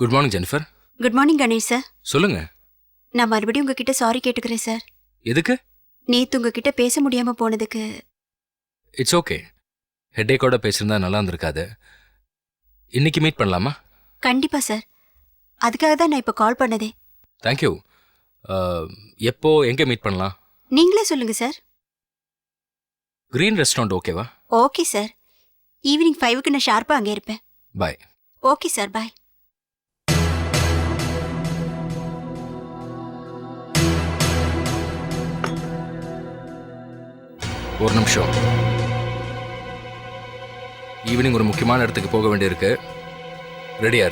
Good morning Jennifer good morning Ganesh sir சொல்லுங்க. நான் மறுபடியும் உங்ககிட்ட சாரி கேட்டுக்கிறேன் சார் எதுக்கு? நேத்து உங்ககிட்ட பேச முடியாம போனதுக்கு. இட்ஸ் ஓகே ஹெட்டேக்கோட பேசியிருந்தா நல்லா இருந்திருக்காது. இன்னைக்கு மீட் பண்ணலாமா? கண்டிப்பா சார் அதுக்காக தான் நான் இப்ப கால் பண்ணதே. தேங்க்யூ எப்போ எங்கே மீட் பண்ணலாம்? நீங்களே சொல்லுங்க சார் க்ரீன் ரெஸ்டாரண்ட் ஓகேவா ஓகே சார் ஈவினிங் ஃபைவுக்கு நான் ஷார்ப்பா அங்கே இருப்பேன். பாய் ஓகே சார் பாய் ஒரு நிமிஷம். ஈவினிங் ஒரு முக்கியமான இடத்துக்கு போக வேண்டியிருக்கு. ரெடியா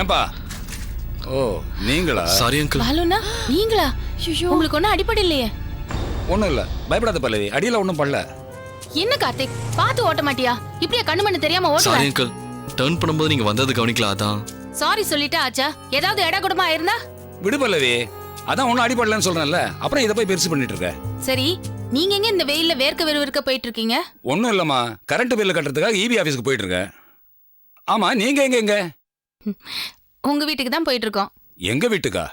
ஏன்பா? ஓ நீங்களா? சாரி அங்கிள் பாலுனா நீங்களா? உங்களுக்கு ஒன்றும் அடிப்படை இல்லையே. ஒன்றும் இல்லை. பயப்படாத பல்லவி. அடியில் ஒன்றும் பண்ணல என்ன கார்த்திக்? பார்த்து ஓட்ட மாட்டியா? இப்படியே கண்ணு மண்ணு தெரியாம சாரி ஓட்டுவ அங்கிள் டர்ன் பண்ணும்போது நீங்க வந்தது கவனிக்கல அதான். சாரி சொல்லிட்டா ஆச்சா. ஏதாவது எடா குடமா இருந்தா? விடு பல்லவி. அதான் ஒன்றும் அடிபடலன்னு சொல்கிறேன்ல அப்புறம் இதை போய் பெருசு பண்ணிட்டு இருக்க. சரி. நீங்க எங்க இந்த வெயில்ல வேர்க்க விறுவிறுக்க போயிட்டு இருக்கீங்க ஒன்றும் இல்லைம்மா. கரண்ட் பில்லு கட்டுறதுக்காக இபி ஆஃபீஸ்க்கு போயிட்டு இருக்கேன் ஆமாம் நீங்கள் எங்க எங்க? உங்க வீட்டுக்கு தான் போயிட்டு இருக்கோம் எங்க வீட்டுக்கா?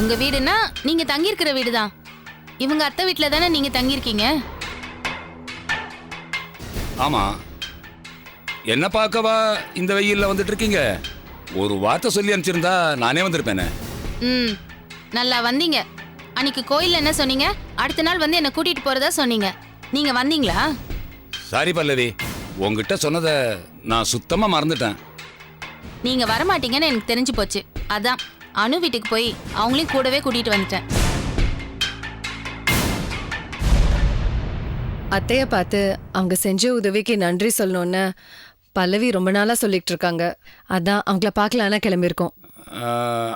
உங்க வீடுனா நீங்க தங்கி இருக்கிற வீடு தான் இவங்க அத்தை வீட்ல தானே நீங்க தங்கி இருக்கீங்க ஆமாம் என்ன பார்க்கவா இந்த வெயில்ல வந்துட்டு இருக்கீங்க ஒரு வார்த்தை சொல்லி அனுப்பிச்சிருந்தா நானே வந்திருப்பேனே. ம். நல்லா வந்தீங்க. அன்னைக்கு கோயில்ல என்ன சொன்னீங்க? அடுத்த நாள் வந்து என்ன கூட்டிட்டு போறதா சொன்னீங்க. நீங்க வந்தீங்களா? சாரி பல்லவி. உங்ககிட்ட சொன்னதை நான் சுத்தமா மறந்துட்டேன். நீங்க வரமாட்டீங்கன்னு எனக்கு தெரிஞ்சு போச்சு. அதான் அனு வீட்டுக்கு போய் அவங்களையும் கூடவே கூட்டிட்டு வந்துட்டேன். அத்தைய பார்த்து அவங்க செஞ்ச உதவிக்கு நன்றி சொல்லணும்னு பல்லவி ரொம்ப நாளா சொல்லிட்டு இருக்காங்க. அதான் அவங்கள பார்க்கலான்னு கிளம்பியிருக்கோம்.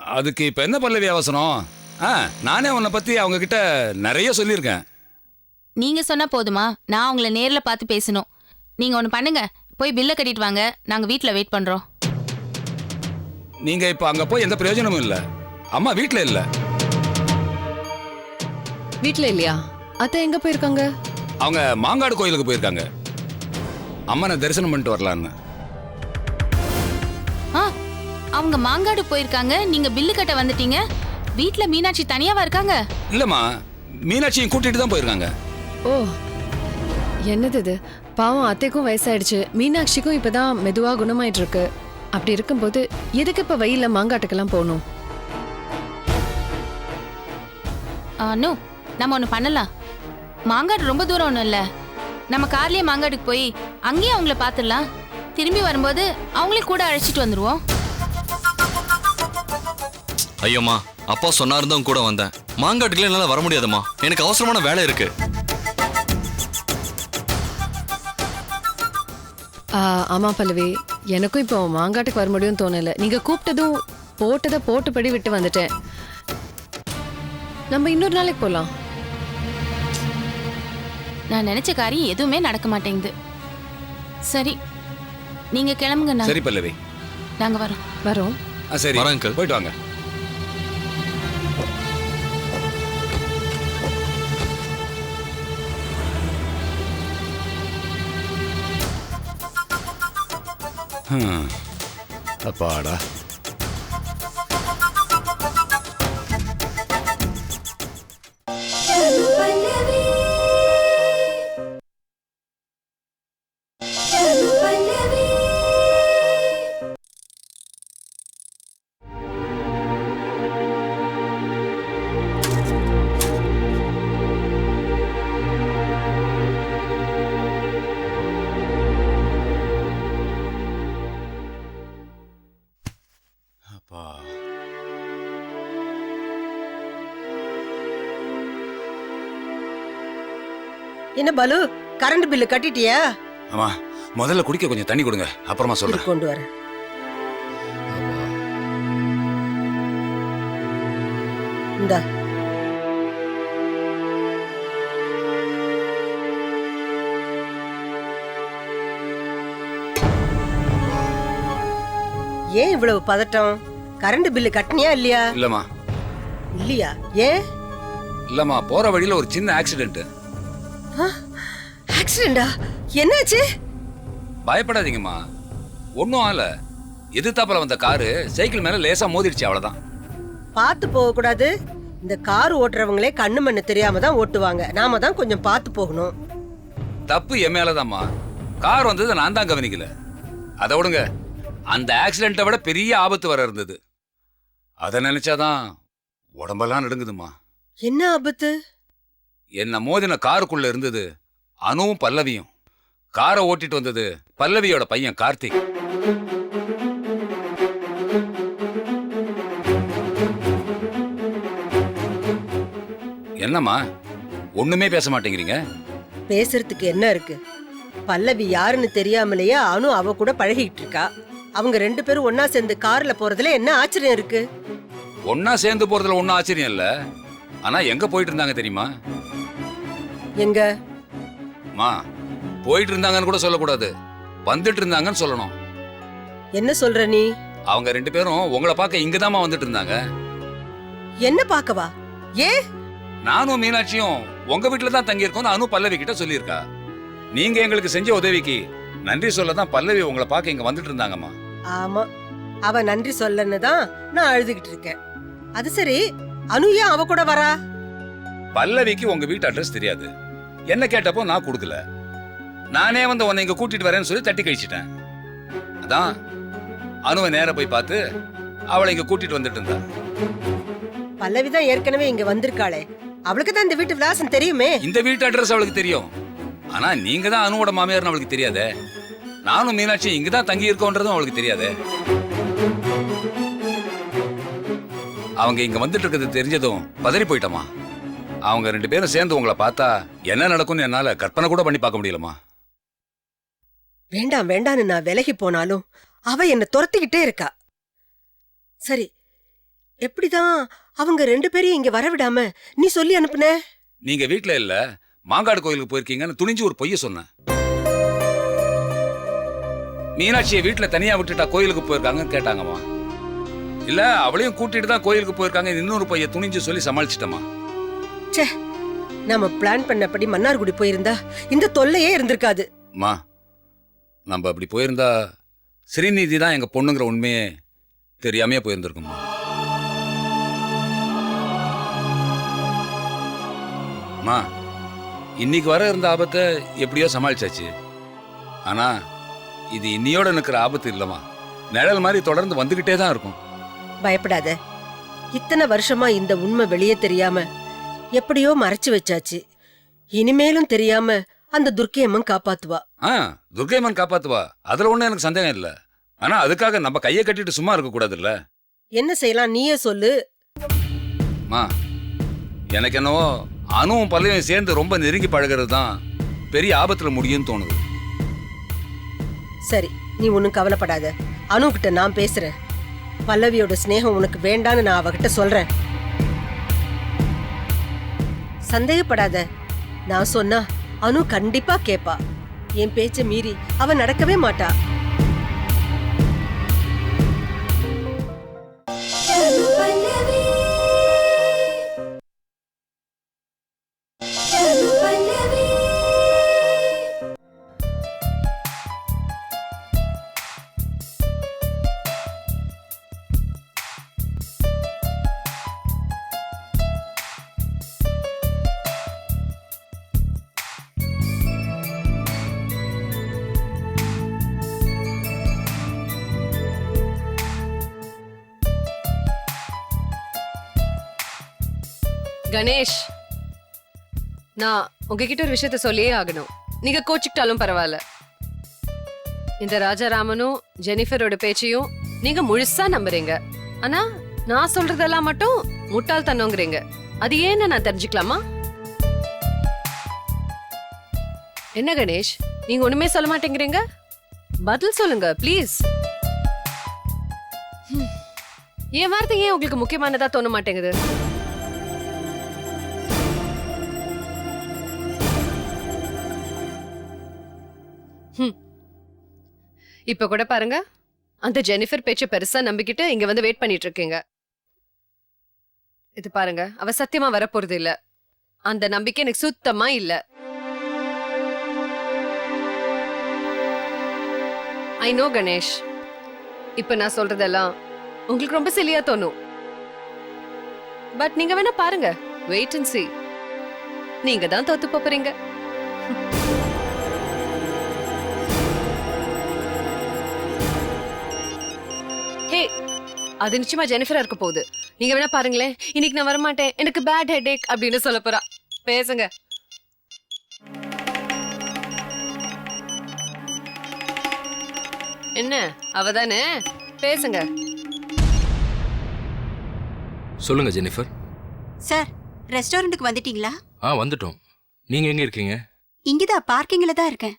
அதுக்கு இப்போ என்ன பல்லவி அவசரம்? ஆ நானே உன்னை பத்தி அவங்க கிட்ட நிறைய சொல்லியிருக்கேன். நீங்க சொன்னா போதுமா? நான் உங்களை நேர்ல பார்த்து பேசணும். நீங்க ஒன்று பண்ணுங்க. போய் பில்லை கட்டிட்டு வாங்க. நாங்க வீட்ல வெயிட் பண்றோம். நீங்க இப்போ அங்க போய் எந்த பிரயோஜனமும் இல்லை. அம்மா வீட்டில் இல்லை. வீட்ல இல்லையா? அத்தை எங்க போயிருக்காங்க? அவங்க மாங்காடு கோயிலுக்கு போயிருக்காங்க. அம்மனை தரிசனம் பண்ணிட்டு வரலான்னு. அவங்க மாங்காடு போயிருக்காங்க. நீங்க பில்லு கட்ட வந்துட்டீங்க. வீட்ல மீனாட்சி தனியாவா இருக்காங்க? இல்லைம்மா மீனாட்சியும் கூட்டிட்டு தான் போயிருக்காங்க. ஓ என்னது இது? பாவம் அத்தைக்கும் வயசாயிடுச்சு. மீனாட்சிக்கும் இப்பதான் மெதுவா குணமாயிட்டு இருக்கு அப்படி இருக்கும்போது எதுக்கு இப்ப வெயில்ல மாங்காட்டுக்கெல்லாம் போகணும்? அனு நம்ம ஒன்று பண்ணலாம். மாங்காடு ரொம்ப தூரம் ஒன்றும் இல்லை. நம்ம கார்லயே மாங்காடுக்கு போய் அங்கேயே அவங்கள பார்த்துடலாம். திரும்பி வரும்போது அவங்களையும் கூட அழைச்சிட்டு வந்துருவோம். ஐயோம்மா அப்பா சொன்னாரு தான் கூட வந்தேன். மாங்காட்டுக்குள்ள என்னால வர முடியாதும்மா. எனக்கு அவசரமான வேலை இருக்கு. ஆ, ஆமா பல்லவி. எனக்கும் இப்போ மாங்காட்டுக்கு வர முடியும்னு தோணல. நீங்க கூப்பிட்டதும் போட்டதை போட்டுப்படி விட்டு வந்துட்டேன். நம்ம இன்னொரு நாளைக்கு போலாம். நான் நினைச்ச காரியம் எதுவுமே நடக்க மாட்டேங்குது. சரி நீங்க கிளம்புங்க நான். சரி பல்லவி. நாங்க வரோம். வரோம். சரி. போயிட்டு வாங்க. அப்பாடா என்ன பாலு கரண்ட் பில்லு கட்டிட்டியா? ஆமா முதல்ல குடிக்க கொஞ்சம் தண்ணி கொடுங்க அப்புறமா சொல்றேன். கொண்டு வரேன். இந்தா. ஏன் இவ்வளவு பதட்டம்? கரண்ட் பில்லு கட்டினியா இல்லையா? இல்லம்மா. இல்லையா? ஏன்? இல்லம்மா போற வழியில ஒரு சின்ன ஆக்சிடென்ட் ஆக்சிடென்டா என்னாச்சு? பயப்படாதீங்கம்மா. ஒன்றும் ஆகல. எதிர்த்தாப்புல வந்த காரு சைக்கிள் மேல லேசா மோதிடுச்சு அவ்வளவுதான். பார்த்து போக கூடாது. இந்த கார் ஓட்டுறவங்களே கண்ணு மண்ணு தெரியாம தான் ஓட்டுவாங்க. நாம தான் கொஞ்சம் பார்த்து போகணும். தப்பு என் மேலதாம்மா. கார் வந்தது நான் தான் கவனிக்கல. அதை விடுங்க. அந்த ஆக்சிடென்ட்டை விட பெரிய ஆபத்து வர இருந்தது. அதை நினைச்சாதான் உடம்பெல்லாம் நடுங்குதுமா என்ன ஆபத்து? என்ன மோதின காருக்குள்ள இருந்தது? அனுவும் பல்லவியும். காரை ஓட்டிட்டு வந்தது பல்லவியோட பையன் கார்த்திக். என்னம்மா ஒண்ணுமே பேச மாட்டேங்கிறீங்க? பேசுறதுக்கு என்ன இருக்கு? பல்லவி யாருன்னு தெரியாமலேயே அனு அவ கூட பழகிட்டு இருக்கா. அவங்க ரெண்டு பேரும் ஒன்னா சேர்ந்து கார்ல போறதுல என்ன ஆச்சரியம் இருக்கு? ஒன்னா சேர்ந்து போறதுல ஒன்றும் ஆச்சரியம் இல்ல. ஆனா எங்க போயிட்டு இருந்தாங்க தெரியுமா? எங்க? மா போயிட்டு இருந்தாங்கன்னு கூட சொல்லக்கூடாது. வந்துட்டு இருந்தாங்கன்னு சொல்லணும். என்ன சொல்ற நீ? அவங்க ரெண்டு பேரும் உங்களை பார்க்க இங்கதாம்மா வந்துட்டு இருந்தாங்க என்ன பாக்கவா ஏன் நானும் மீனாட்சியும் உங்க வீட்டுல தான் தங்கியிருக்கோம்னு அனு பல்லவி கிட்ட சொல்லியிருக்கா. நீங்க எங்களுக்கு செஞ்ச உதவிக்கு நன்றி சொல்ல தான் பல்லவி உங்களை பார்க்க இங்க வந்துட்டு இருந்தாங்கம்மா ஆமா. அவ நன்றி சொல்லன்னு தான் நான் அழுதுகிட்டு இருக்கேன். அது சரி அனு ஏன் அவ கூட வரா? பல்லவிக்கு உங்க வீட்டு அட்ரஸ் தெரியாது. என்ன கேட்டப்போ நான் கொடுக்கல. நானே வந்து உன்னை இங்க கூட்டிட்டு வரேன்னு சொல்லி தட்டி கழிச்சிட்டேன். அதான் அனுவை நேரா போய் பார்த்து அவளை இங்க கூட்டிட்டு வந்துட்டு இருந்தா. பல்லவி தான் ஏற்கனவே இங்க வந்திருக்காளே. அவளுக்கு தான் இந்த வீட்டு விலாசம் தெரியுமே. இந்த வீட்டு அட்ரஸ் அவளுக்கு தெரியும். ஆனா நீங்க தான் அனுவோட மாமியார்னு அவளுக்கு தெரியாதே. நானும் மீனாட்சி இங்க தான் தங்கி இருக்கோன்றதும் அவளுக்கு தெரியாதே. அவங்க இங்க வந்துட்டு இருக்கிறது தெரிஞ்சதும் பதறி போயிட்டமா? அவங்க ரெண்டு பேரும் சேர்ந்து உங்களை பார்த்தா என்ன நடக்கும்னு என்னால கற்பனை கூட பண்ணி பார்க்க முடியலமா வேண்டாம் வேண்டான்னு நான் விலகி போனாலும் அவ என்ன துரத்திக்கிட்டே இருக்கா. சரி எப்படிதான் அவங்க ரெண்டு பேரையும் இங்க வரவிடாம நீ சொல்லி அனுப்புன? நீங்க வீட்ல இல்ல மாங்காடு கோயிலுக்கு போயிருக்கீங்கன்னு துணிஞ்சு ஒரு பொய்ய சொன்னேன் மீனாட்சியை வீட்ல தனியா விட்டுட்டா கோயிலுக்கு போயிருக்காங்கன்னு கேட்டாங்கம்மா. இல்ல அவளையும் கூட்டிட்டு தான் கோயிலுக்கு போயிருக்காங்க இன்னொரு பைய துணிஞ்சு சொல்லி சமாளிச்சிட்டமா ச்சே நாம பிளான் பண்ணபடி மன்னார்குடி போயிருந்தா இந்த தொல்லையே இருந்திருக்காது. அம்மா நம்ம அப்படி போயிருந்தா ஸ்ரீநிதி தான் எங்க பொண்ணுங்கிற உண்மையே தெரியாமையே போயிருந்திருக்கும்மா. அம்மா இன்னைக்கு வர இருந்த ஆபத்தை எப்படியோ சமாளிச்சாச்சு. ஆனா இது இன்னியோட நிக்கிற ஆபத்து இல்லம்மா. நிழல் மாதிரி தொடர்ந்து வந்துகிட்டே தான் இருக்கும். பயப்படாத. இத்தனை வருஷமா இந்த உண்மை வெளியே தெரியாம எப்படியோ மறைச்சு வச்சாச்சு. இனிமேலும் தெரியாம அந்த துர்க்கையம்மன் காப்பாத்துவா. ஆ துர்கைமன் காப்பாத்துவா. அதுல ஒண்ணும் எனக்கு சந்தேகம் இல்ல. ஆனா அதுக்காக நம்ம கையை கட்டிட்டு சும்மா இருக்க கூடாதுல்ல? என்ன செய்யலாம்? நீயே சொல்லு. மா எனக்கு என்னவோ அணுவும் பல்லவியும் சேர்ந்து ரொம்ப நெருங்கி பழகிறது தான் பெரிய ஆபத்துல முடியும்னு தோணுது. சரி நீ ஒன்னும் கவலைப்படாத. அனு கிட்ட நான் பேசுறேன். பல்லவியோட சிநேகம் உனக்கு வேண்டான்னு நான் அவகிட்ட சொல்றேன். சந்தேகப்படாத. நான் சொன்னா அனு கண்டிப்பா கேப்பா. என் பேச்ச மீறி அவ நடக்கவே மாட்டா. கணேஷ் நான் உங்ககிட்ட ஒரு விஷயத்த சொல்லியே ஆகணும். நீங்க கோச்சிக்கிட்டாலும் பரவாயில்ல. இந்த ராஜாராமனும் ஜெனிஃபரோட பேச்சையும் நீங்க முழுசா நம்புறீங்க. ஆனா நான் சொல்றதெல்லாம் மட்டும் முட்டாள் தன்னோங்கிறீங்க அது ஏன்னு நான் தெரிஞ்சுக்கலாமா? என்ன கணேஷ் நீங்க ஒண்ணுமே சொல்ல மாட்டேங்கிறீங்க? பதில் சொல்லுங்க ப்ளீஸ் என் வார்த்தை ஏன் உங்களுக்கு முக்கியமானதா தோண மாட்டேங்குது? இப்ப கூட பாருங்க. அந்த ஜெனிஃபர் பேச்ச பெருசா நம்பிக்கிட்டு இங்க வந்து வெயிட் பண்ணிட்டு இருக்கீங்க இது பாருங்க அவ சத்தியமா வரப்போறது இல்ல. அந்த நம்பிக்கை எனக்கு சுத்தமா இல்ல. I know Ganesh. இப்ப நான் சொல்றதெல்லாம் உங்களுக்கு ரொம்ப சிலியா தோணும். பட் நீங்க வேணா பாருங்க. வெயிட் அண்ட் சி நீங்க தான் தோத்து போறீங்க. அது நிச்சயமா ஜெனிஃபரா இருக்க போகுது. நீங்க வேணா பாருங்களேன். இன்னைக்கு நான் வரமாட்டேன். எனக்கு பேட் ஹெட் அப்படின்னு சொல்ல போறா. பேசுங்க. என்ன? அவதானே பேசுங்க. சொல்லுங்க ஜெனிஃபர். சார் ரெஸ்டாரண்ட்டுக்கு வந்துட்டீங்களா? ஆ வந்துட்டோம். நீங்க எங்க இருக்கீங்க? இங்கதான் பார்க்கிங்ல தான் இருக்கேன்.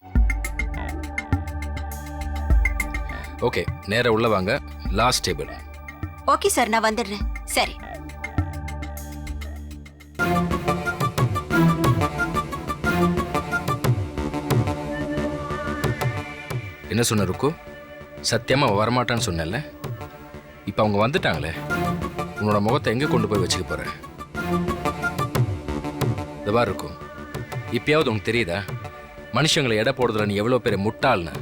ஓகே நேரா உள்ள வாங்க. லாஸ்ட் டேபிள் ஓகே சார் நான் வந்துடுறேன். சரி. என்ன சொன்ன ருக்கு? சத்தியமா வரமாட்டான்னு சொன்னேன்ல. இப்போ அவங்க வந்துட்டாங்களே. உன்னோட முகத்தை எங்கே கொண்டு போய் வச்சுக்க போற இதுவாக இருக்கும் இப்பயாவது உனக்கு தெரியுதா? மனுஷங்களை எடை போடுறதுல நீ எவ்வளோ பேர் முட்டாள்னு.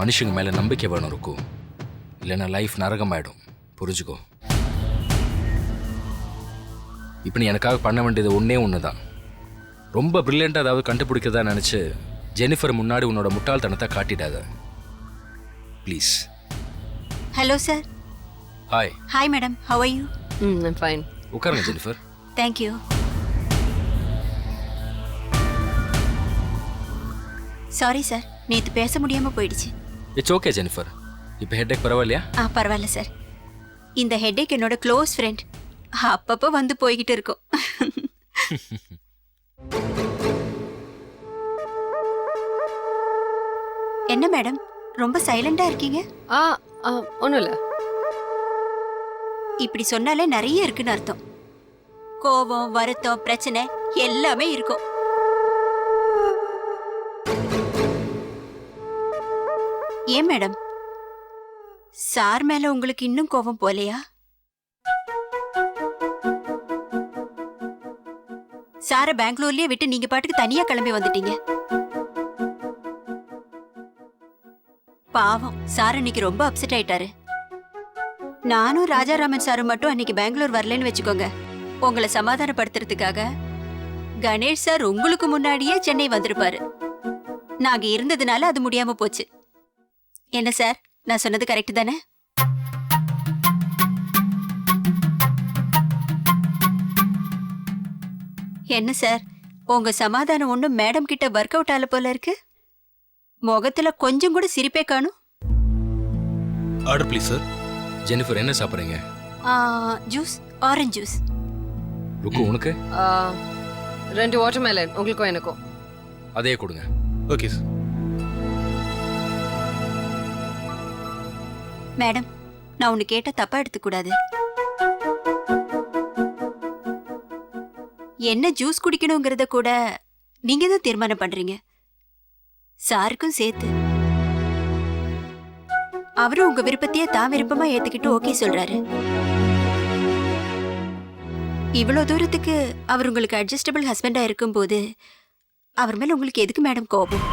மனுஷங்க மேலே நம்பிக்கை வேணும் இருக்கும் இல்லைன்னா லைஃப் நரகமாயிடும். புரிஞ்சுக்கோ? இப்போ நீ எனக்காக பண்ண வேண்டியது ஒன்றே ஒன்று தான் ரொம்ப ப்ரில்லியண்ட்டாக ஏதாவது கண்டுபிடிக்கிறதா நினச்சி ஜெனிஃபர் முன்னாடி உன்னோட முட்டாள்தனத்தை காட்டிடாத. Please hello sir hi hi madam how you hmm fine உட்காருங்க Jennifer. Thank you sorry sir நேத்து பேச முடியாம போயிடுச்சு. It's okay Jennifer. இப்போ ஹெட்டேக் பரவாயில்லையா? ஆ பரவாயில்ல சார் இந்த ஹெட்டேக் என்னோட க்ளோஸ் ஃப்ரெண்ட் அப்பப்போ வந்து போய்கிட்டு இருக்கோம். என்ன மேடம் ரொம்ப சைலண்டா இருக்கீங்க? ஆ ஆ, ஒண்ணும் இல்ல. இப்படி சொன்னாலே நிறைய இருக்குன்னு அர்த்தம். கோபம் வருத்தம் பிரச்சனை எல்லாமே இருக்கும். ஏன் மேடம் சார் மேல உங்களுக்கு இன்னும் கோபம் போலையா? சார பெங்களூர்லயே விட்டு நீங்க பாட்டுக்கு தனியா கிளம்பி வந்துட்டீங்க. பாவம் சார் இன்னைக்கு ரொம்ப அப்செட் ஆயிட்டாரு. நானும் ராஜாராமன் சாரும் மட்டும் அன்னைக்கு பெங்களூர் வரலன்னு வச்சுக்கோங்க. உங்களை சமாதானப்படுத்துறதுக்காக கணேஷ் சார் உங்களுக்கு முன்னாடியே சென்னை வந்திருப்பாரு. நாங்க இருந்ததுனால அது முடியாம போச்சு. என்ன சார்? நான் சொன்னது கரெக்ட் தானே? என்ன சார் உங்க சமாதானம் ஒண்ணும் மேடம் கிட்ட ஒர்க் அவுட் ஆல போல இருக்கு? முகத்துல கொஞ்சம் கூட சிரிப்பே காணும். Order please sir. ஜெனிஃபர் என்ன சாப்பிட்றீங்க? ஜூஸ் ஆரஞ்சு ஜூஸ் ருக்கு உனக்கு? ஆ, ரெண்டு வாட்டர் மேலன் உங்களுக்கும் எனக்கும். அதே கொடுங்க. Okay sir. மேடம் நான் ஒன்னு கேட்ட தப்பா எடுத்துக்கூடாது. என்ன ஜூஸ் குடிக்கணுங்கிறத கூட நீங்க தான் தீர்மானம் பண்றீங்க. சாருக்கும் சேர்த்து. அவரும் உங்க விருப்பத்தையே தான் விருப்பமா ஏத்துக்கிட்டு ஓகே சொல்றாரு. இவ்வளவு தூரத்துக்கு அவர் உங்களுக்கு அட்ஜஸ்டபிள் ஹஸ்பண்டா இருக்கும்போது அவர் மேல உங்களுக்கு எதுக்கு மேடம் கோபம்?